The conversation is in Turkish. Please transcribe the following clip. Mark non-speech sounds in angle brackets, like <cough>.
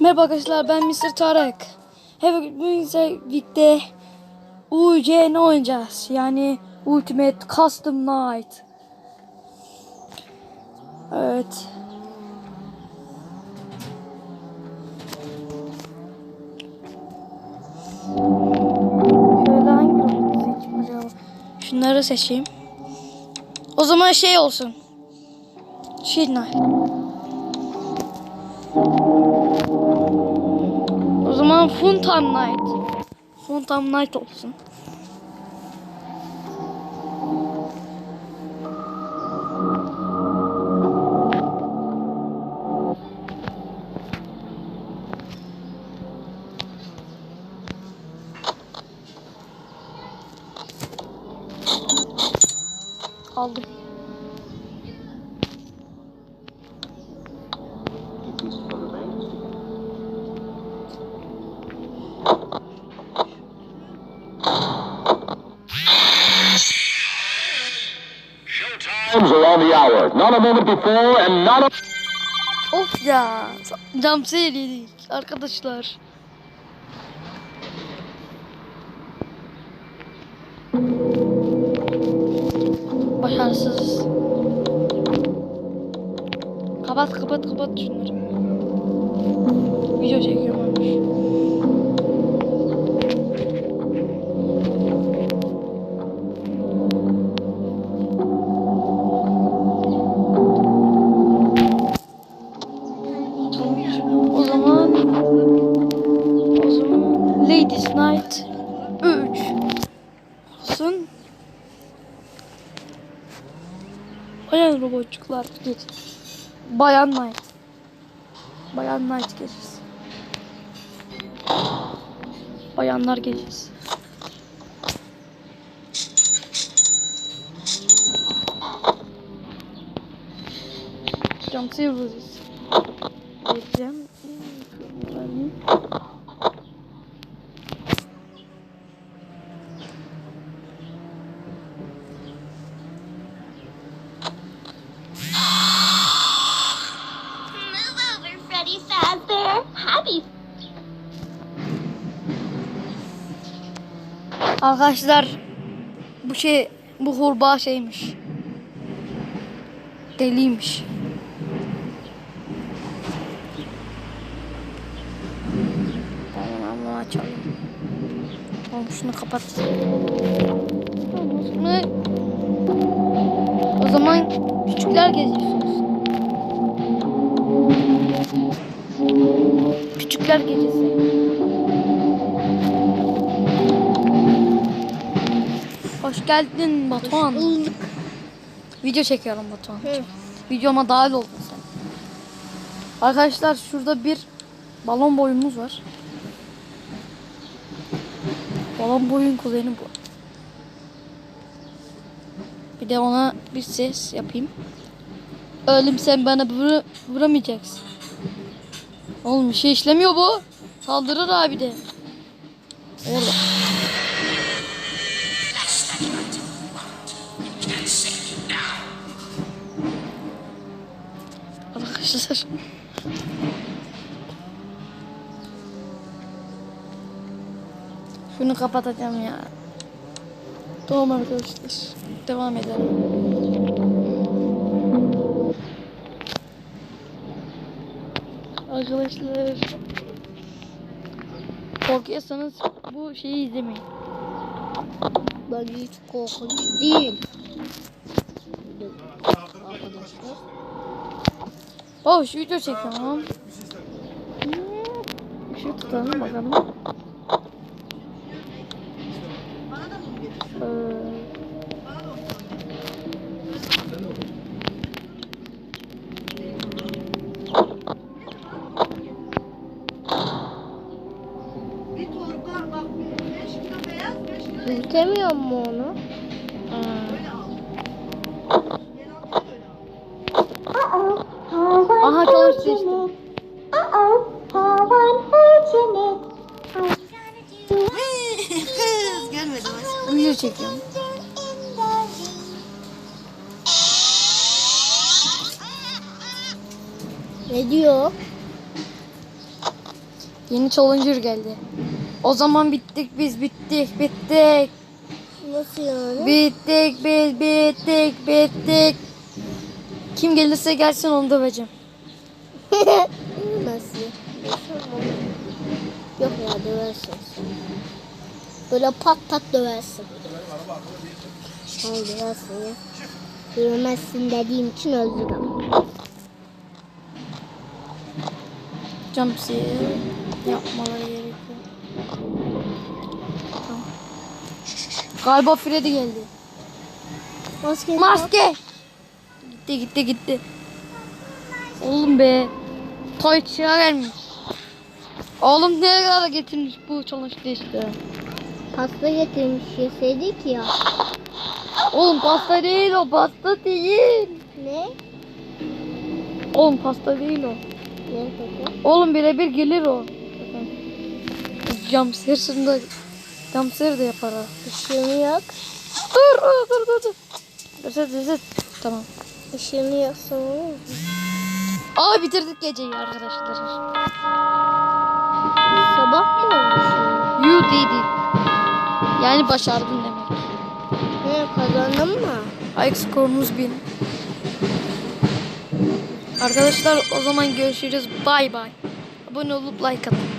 Merhaba arkadaşlar ben Mr. Tarık. Bugün birlikte UC ne oynayacağız? Yani Ultimate Custom Night. Evet. Şöyle hangi acaba? Şunları seçeyim. O zaman şey olsun. Shield Knight. O zaman Funtan Knight. Funtan Knight olsun. Aldım. Times are on the hour. Not a moment before and not a... Of ya. Cam yedik arkadaşlar. Başarısız. Kapat kapat kapat şunları. Video çekiyormuş. O olsun. Bayan robotçuklar geç. Bayan Night. Bayan Night gecesi. Bayanlar gecesi. Cam Silver's. Vereceğim. Arkadaşlar bu şey bu hurbağa şeymiş. Deliymiş. Tamam ama açalım. Tamam şunu kapat. O zaman küçükler geziyorsunuz. Küçükler gecesi. Hoş geldin Batuhan. Video çekiyorum Batuhan. Videoma dahil oldun sen. Arkadaşlar şurada bir balon boyumuz var. Balon boyun kuzeni bu. Bir de ona bir ses yapayım. Ölüm sen bana vur vuramayacaksın. Oğlum bir şey işlemiyor bu. Saldırır abi de. Orada. Arkadaşlar. Şunu kapatacağım ya. Tamam arkadaşlar. Devam edelim. Arkadaşlar. Korkuyorsanız bu şeyi izlemeyin. Bence hiç korkunç değil. Oh şu video çekiyorum. Şu tutalım bakalım. Ee, torba bak Aha çalıştı işte. Kız gelmedi bak. Video çekiyorum. Ne diyor? Yeni challenger geldi. O zaman bittik biz bittik bittik. Nasıl yani? Bittik biz bittik bittik. Kim gelirse gelsin onu döveceğim. Nasıl? <laughs> Yok ya döversin. Böyle pat pat döversin. Döversin ya. Dövemezsin dediğim için özledim. Jump scare yapmaları gerekiyor. Tamam. Galiba Freddy geldi. Maske. Maske. Gitti gitti gitti. Oğlum be. Toy çığa gelmiş. Oğlum ne kadar getirmiş bu çalıştı işte. Pasta getirmiş yeseydik ya. Oğlum pasta değil o pasta değil. Ne? Oğlum pasta değil o. Ne peki? Oğlum birebir gelir o. Bakın. Jumpscare'ını da Jumpscare de yapar. Işığını yak. Dur dur dur dur. dur. Dur dur dur. Tamam. Işığını yaksan olur mu? Aa bitirdik geceyi arkadaşlar. Sabah mı olmuş? You did it. Yani başardın demek. Ne kazandın mı? Like skorumuz 1000. Arkadaşlar o zaman görüşürüz. Bay bay. Abone olup like atın.